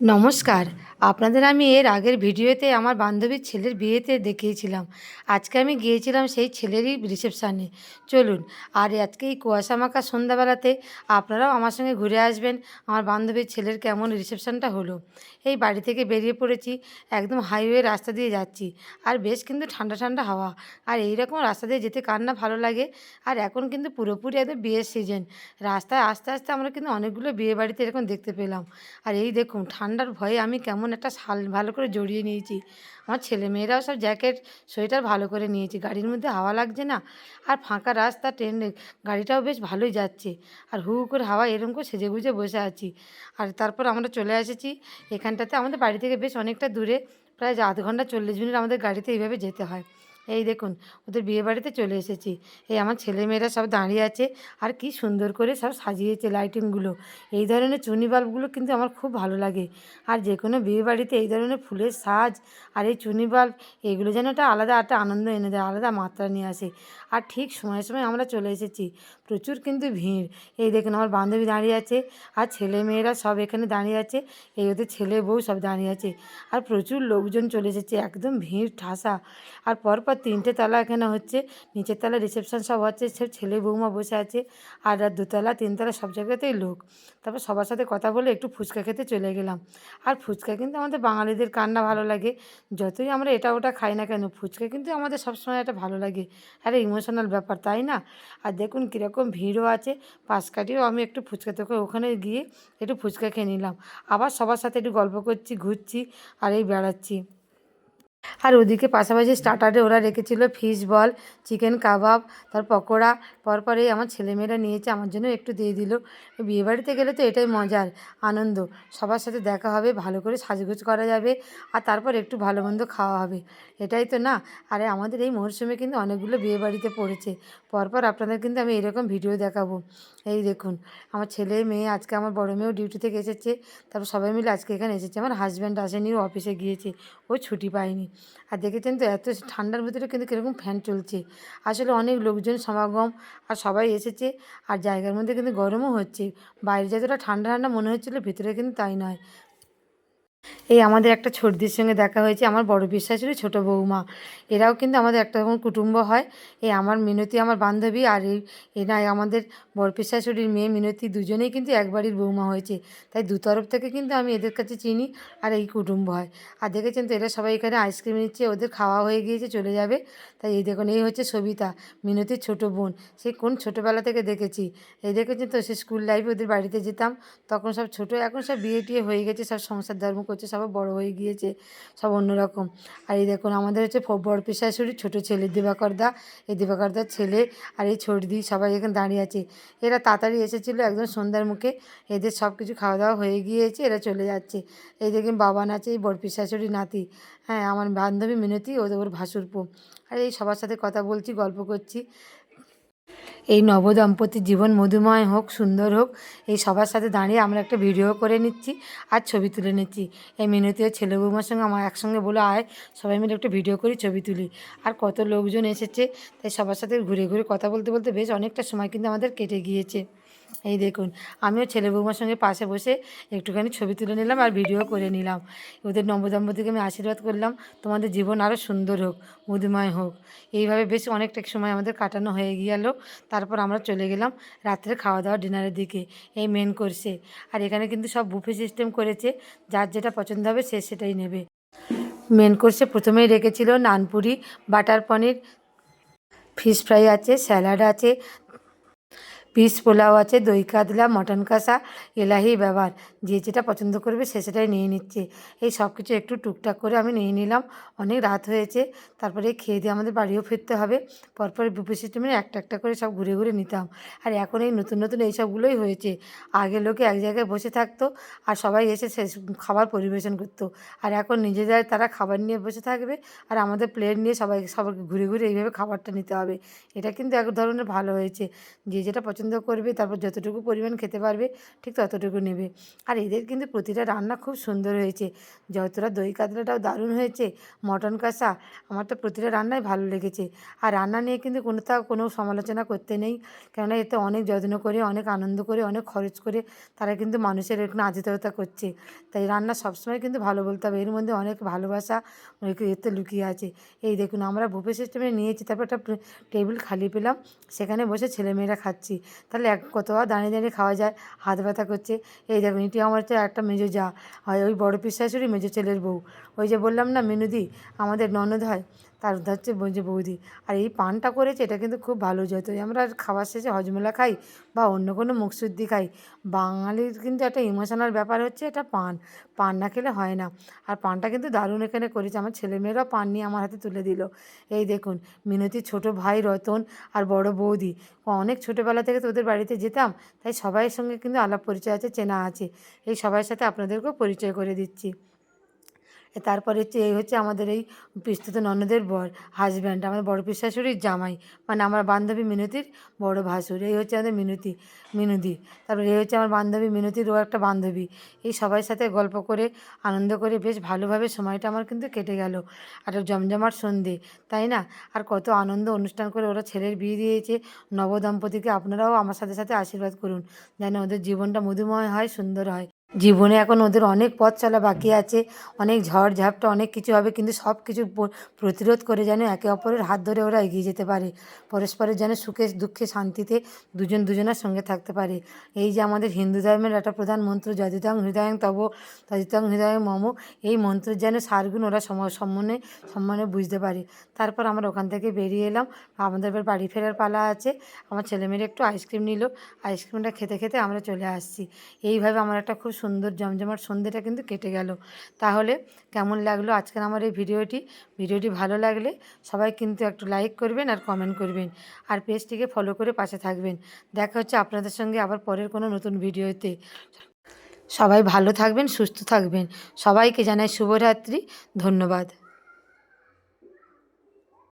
নমস্কার। আপনাদের আমি এর আগের ভিডিওতে আমার বান্ধবীর ছেলের বিয়েতে দেখিয়েছিলাম। আজকে আমি গিয়েছিলাম সেই ছেলেরই রিসেপশানে। চলুন, আর আজকে এই কুয়াশা মাখা সন্ধ্যাবেলাতে আপনারাও আমার সঙ্গে ঘুরে আসবেন, আমার বান্ধবীর ছেলের কেমন রিসেপশানটা হলো। এই বাড়ি থেকে বেরিয়ে পড়েছি, একদম হাইওয়ে রাস্তা দিয়ে যাচ্ছি। আর বেশ কিন্তু ঠান্ডা ঠান্ডা হাওয়া। আর এই রকম রাস্তা দিয়ে যেতে কার না ভালো লাগে। আর এখন কিন্তু পুরোপুরি একদম বিয়ের সিজন। রাস্তায় আস্তে আস্তে আমরা কিন্তু অনেকগুলো বিয়ে বাড়িতে এরকম দেখতে পেলাম। আর এই দেখুন ঠান্ডার ভয়ে আমি কেমন একটা শাল ভালো করে জড়িয়ে নিয়েছি। আমার ছেলেমেয়েরাও সব জ্যাকেট, সোয়েটার ভালো করে নিয়েছি। গাড়ির মধ্যে হাওয়া লাগছে না? আর ফাঁকা রাস্তা, ট্রেনে, গাড়িটাও বেশ ভালোই যাচ্ছে। আর হু করে হাওয়া এরকম করে সেজে গুজে বসে আছি। আর তারপর আমরা চলে এসেছি এখানটাতে। আমাদের বাড়ি থেকে বেশ অনেকটা দূরে, প্রায় আধ ঘণ্টা চল্লিশ মিনিট আমাদের গাড়িতে এইভাবে যেতে হয়। এই দেখুন, ওদের বিয়ে বাড়িতে চলে এসেছি। এই আমার ছেলেমেয়েরা সব দাঁড়িয়ে আছে, আর কি সুন্দর করে সব সাজিয়েছে লাইটিংগুলো। এই ধরনের চুনি বাল্বগুলো কিন্তু আমার খুব ভালো লাগে। আর যে কোনো বিয়ে বাড়িতে এই ধরনের ফুলের সাজ আর এই চুনি বাল্ব, এগুলো যেন একটা আলাদা একটা আনন্দ এনে দেয়, আলাদা মাত্রা নিয়ে আসে। আর ঠিক সময় সময় আমরা চলে এসেছি, প্রচুর কিন্তু ভিড়। এই দেখুন, আমার বান্ধবী দাঁড়িয়ে আছে, আর ছেলে মেয়েরা সব এখানে দাঁড়িয়ে আছে, এই ওদের ছেলে বউ সব দাঁড়িয়ে আছে। আর প্রচুর লোকজন চলে এসেছে, একদম ভিড়, ঠাসা। আর পরপর তিনটে তলা এখানে হচ্ছে। নিচের তলা রিসেপশন সব হচ্ছে। সব ছেলে বৌমা বসে আছে। আর আর দুতলা, তিনতলা সব জায়গাতেই লোক। তারপর সবার সাথে কথা বলে একটু ফুচকা খেতে চলে গেলাম। আর ফুচকা কিন্তু আমাদের বাঙালিদের কান্না ভালো লাগে। যতই আমরা এটা ওটা খাই না কেন, ফুচকা কিন্তু আমাদের সবসময় একটা ভালো লাগে। আর ইমোশনাল ব্যাপার, তাই না? আর দেখুন কীরকম ভিড়ও আছে। পাশ কাটিয়েও আমি একটু ফুচকা তোকে ওখানে গিয়ে একটু ফুচকা খেয়ে নিলাম। আবার সবার সাথে একটু গল্প করছি, ঘুরছি আর এই বেড়াচ্ছি। আর ওদিকে পাশাপাশি স্টার্টারে ওরা রেখেছিল ফিশ বল চিকেন কাবাব তার পকোড়া। পরপরে আমার ছেলেমেয়েরা নিয়েছে, আমার জন্য একটু দিয়ে দিল। বিয়েবাড়িতে গেলে তো এটাই মজার, আনন্দ। সবার সাথে দেখা হবে, ভালো করে সাজগোজ করা যাবে, আর তারপর একটু ভালো মন্দ খাওয়া হবে। এটাই তো না? আরে আমাদের এই মরশুমে কিন্তু অনেকগুলো বিয়েবাড়িতে পড়েছে। পরপর আপনাদের কিন্তু আমি এরকম ভিডিও দেখাবো। এই দেখুন, আমার ছেলে মেয়ে আজকে আমার বড় মেয়েও ডিউটি থেকে এসেছে। তারপর সবাই মিলে আজকে এখানে এসেছে। আমার হাজব্যান্ড আসেনি, ও অফিসে গিয়েছে। ও ছুটি পায়নি। আর দেখেছেন তো, এত ঠান্ডার ভিতরে কিন্তু কীরকম ফ্যান চলছে। আসলে অনেক লোকজন সমাগম আর সবাই এসেছে আর জায়গার মধ্যে কিন্তু গরমও হচ্ছে। বাইরে যতটা ঠান্ডা ঠান্ডা মনে হচ্ছিল, ভিতরে কিন্তু তাই নয়। এই আমাদের একটা ছোটদের সঙ্গে দেখা হয়েছে, আমার বড় বিশ্বাসেরই ছোটো বৌমা। এরাও কিন্তু আমাদের একটা রকম কুটুম্ব হয়। এই আমার মিনতি, আমার বান্ধবী আর এই, এরা আমাদের বড় পিসাশুড়ির মেয়ে মিনতি দুজনেই কিন্তু এক বাড়ির বৌমা হয়েছে। তাই দু তরফ থেকে কিন্তু আমি এদের কাছে চিনি আর এই কুটুম্ব হয়। আর দেখেছেন তো, এরা সবাই এখানে আইসক্রিম নিচ্ছে, ওদের খাওয়া হয়ে গিয়েছে, চলে যাবে। তাই এই দেখুন, এই হচ্ছে সবিতা, মিনতির ছোটো বোন। সে কোন ছোটোবেলা থেকে দেখেছি? এই দেখেছেন তো, সে স্কুল লাইফে ওদের বাড়িতে যেতাম, তখন সব ছোটো, এখন সব বিয়ে টিয়ে হয়ে গেছে, সব সংসার ধর্ম করছে, সব বড় হয়ে গিয়েছে, সব অন্যরকম। আর এই দেখুন, আমাদের হচ্ছে বড় পেশাশুড়ি ছোটো ছেলে দিবাকরদা এই দিবাকরদার ছেলে আর এই ছোটদি সবাই এখানে দাঁড়িয়ে আছে। এরা তাড়াতাড়ি এসেছিল একদম সন্ধ্যার মুখে। এদের সব কিছু খাওয়া দাওয়া হয়ে গিয়েছে, এরা চলে যাচ্ছে। এই দেখুন বাবান আছে এই বড় পিসাশুড়ি নাতি। হ্যাঁ আমার বান্ধবী মিনতি, ওদের ওর ভাসুরপো। আর এই সবার সাথে কথা বলছি, গল্প করছি। এই নবদম্পতির জীবন মধুময় হোক, সুন্দর হোক, এই সবার সাথে দাঁড়িয়ে আমরা একটা ভিডিও করে নিচ্ছি আর ছবি তুলে নিচ্ছি। এই মিনতি ও ছেলে বৌমার সঙ্গে আমার একসঙ্গে বলে, আয়, সবাই মিলে একটা ভিডিও করি, ছবি তুলি। আর কত লোকজন এসেছে, তাই সবার সাথে ঘুরে ঘুরে কথা বলতে বলতে বেশ অনেকটা সময় কিন্তু আমাদের কেটে গিয়েছে। এই দেখুন, আমিও ছেলে বৌমার সঙ্গে পাশে বসে একটুখানি ছবি তুলে নিলাম আর ভিডিও করে নিলাম। ওদের নবদম্পতিকে আমি আশীর্বাদ করলাম, তোমাদের জীবন আরও সুন্দর হোক, মধুময় হোক। এইভাবে বেশ অনেকটা সময় আমাদের কাটানো হয়ে গেল তারপর আমরা চলে গেলাম রাত্রে খাওয়া দাওয়া ডিনারের দিকে, এই মেন কোর্সে আর এখানে কিন্তু সব বুফে সিস্টেম করেছে, যার যেটা পছন্দ হবে সে সেটাই নেবে। মেন কোর্সে প্রথমেই রেখেছিল নানপুরি, বাটার পনির ফিশ ফ্রাই আছে স্যালাড আছে পিস পোলাও আছে, দই কাতলা, মটন কষা, এলাহি ব্যবহার যে যেটা পছন্দ করবে সে সেটাই নিয়ে নিচ্ছে। এই সব কিছু একটু টুকটাক করে আমি নিয়ে নিলাম। অনেক রাত হয়েছে, তারপরে খেয়ে দিয়ে আমাদের বাড়িও ফিরতে হবে। পরপর বুফে সিস্টেমে একটা একটা করে সব ঘুরে ঘুরে নিতাম। আর এখন এই নতুন নতুন এই সবগুলোই হয়েছে। আগে লোকে এক জায়গায় বসে থাকতো আর সবাই এসে সে খাবার পরিবেশন করতো। আর এখন নিজেদের তারা খাবার নিয়ে বসে থাকবে আর আমাদের প্লেট নিয়ে সবাই সবাইকে ঘুরে ঘুরে এইভাবে খাবারটা নিতে হবে। এটা কিন্তু এক ধরনের ভালো হয়েছে। যে যেটা পছন্দ পছন্দ করবে, তারপর যতটুকু পরিমাণ খেতে পারবে, ঠিক ততটুকু নেবে। আর এদের কিন্তু প্রতিটা রান্না খুব সুন্দর হয়েছে। যতটা দই কাতলাটাও দারুণ হয়েছে, মটন কষা, আমার তো প্রতিটা রান্নাই ভালো লেগেছে। আর রান্না নিয়ে কিন্তু কোনোটাও কোনো সমালোচনা করতে নেই, কেননা এতে অনেক যত্ন করে, অনেক আনন্দ করে, অনেক খরচ করে তারা কিন্তু মানুষের এখানে আতিথেয়তা করছে। তাই রান্না সবসময় কিন্তু ভালো বলতে হবে। এর মধ্যে অনেক ভালোবাসা, অনেক এতে লুকিয়ে আছে। এই দেখুন, আমরা বুফে সিস্টেমে নিয়েছি, তারপর একটা টেবিল খালি পেলাম, সেখানে বসে ছেলেমেয়েরা খাচ্ছি। তাহলে এক কতবার দাঁড়িয়ে দাঁড়িয়ে খাওয়া যায়, হাত ব্যথা করছে। এই দেখুন এটি আমার হচ্ছে একটা মেজো যা, হয় ওই বড় পিস মেজো ছেলের বউ। ওই যে বললাম না মিনুদি আমাদের ননদ হয় তার হচ্ছে যে বৌদি। আর এই পানটা করেছে, এটা কিন্তু খুব ভালো যতই আমরা খাবার শেষে হজমোলা খাই বা অন্য কোনো মুখশুদ্ধি খাই। বাঙালির কিন্তু একটা ইমোশনাল ব্যাপার হচ্ছে এটা পান। পান না খেলে হয় না। আর পানটা কিন্তু দারুণ এখানে করেছে। আমার ছেলেমেয়েরাও পান নিয়ে আমার হাতে তুলে দিল। এই দেখুন, মিনতির ছোট ভাই রতন আর বড় বৌদি। অনেক ছোটোবেলা থেকে তো ওদের বাড়িতে যেতাম, তাই সবাইয়ের সঙ্গে কিন্তু আলাপ পরিচয় আছে, চেনা আছে। এই সবার সাথে আপনাদেরকেও পরিচয় করে দিচ্ছি। তারপরে হচ্ছে, এই হচ্ছে আমাদের এই পিস্তুত ননদের বর হাজব্যান্ড আমাদের বড় পিসাশুড়ির জামাই মানে আমার বান্ধবী মিনতির বড় ভাসুর, এই হচ্ছে আমাদের মিনতি মিনুদি তারপরে এই হচ্ছে আমার বান্ধবী মিনতিরও একটা বান্ধবী, এই সবার সাথে গল্প করে, আনন্দ করে বেশ ভালোভাবে সময়টা আমার কিন্তু কেটে গেল, আর জমজমাট সন্ধে, তাই না? আর কত আনন্দ অনুষ্ঠান করে ওরা ছেলের বিয়ে দিয়েছে, নবদম্পতিকে আপনারাও আমার সাথে সাথে আশীর্বাদ করুন, যেন ওদের জীবনটা মধুময় হয়, সুন্দর হয়। জীবনে এখন ওদের অনেক পথ চলা বাকি আছে, অনেক ঝড় ঝাপটা অনেক কিছু হবে, কিন্তু সব কিছু প্রতিরোধ করে যেন একে অপরের হাত ধরে ওরা এগিয়ে যেতে পারে। পরস্পরের যেন সুখে, দুঃখে, শান্তিতে দুজন দুজনের সঙ্গে থাকতে পারে। এই যে আমাদের হিন্দু ধর্মের একটা প্রধান মন্ত্র, যদিতাং হৃদয়ং তব, তদিতাং হৃদয় মম, এই মন্ত্রের যেন সারগুণ ওরা সম, সম্মানে সম্মানে বুঝতে পারে। তারপর আমরা ওখান থেকে বেরিয়ে এলাম। আমাদের এবার বাড়ি ফেরার পালা আছে। আমার ছেলেমেয়েরা একটু আইসক্রিম নিল। আইসক্রিমটা খেতে খেতে আমরা চলে আসছি। এইভাবে আমার একটা খুব সুন্দর জমজমাট সন্ধ্যেটা কিন্তু কেটে গেল। তাহলে কেমন লাগল আজকের আমার এই ভিডিওটি? ভিডিওটি ভালো লাগলে সবাই কিন্তু একটু লাইক করবেন আর কমেন্ট করবেন। আর পেজটিকে ফলো করে পাশে থাকবেন। দেখা হচ্ছে আপনাদের সঙ্গে আবার পরের কোনো নতুন ভিডিওতে। সবাই ভালো থাকবেন, সুস্থ থাকবেন। সবাইকে জানাই শুভরাত্রি। ধন্যবাদ।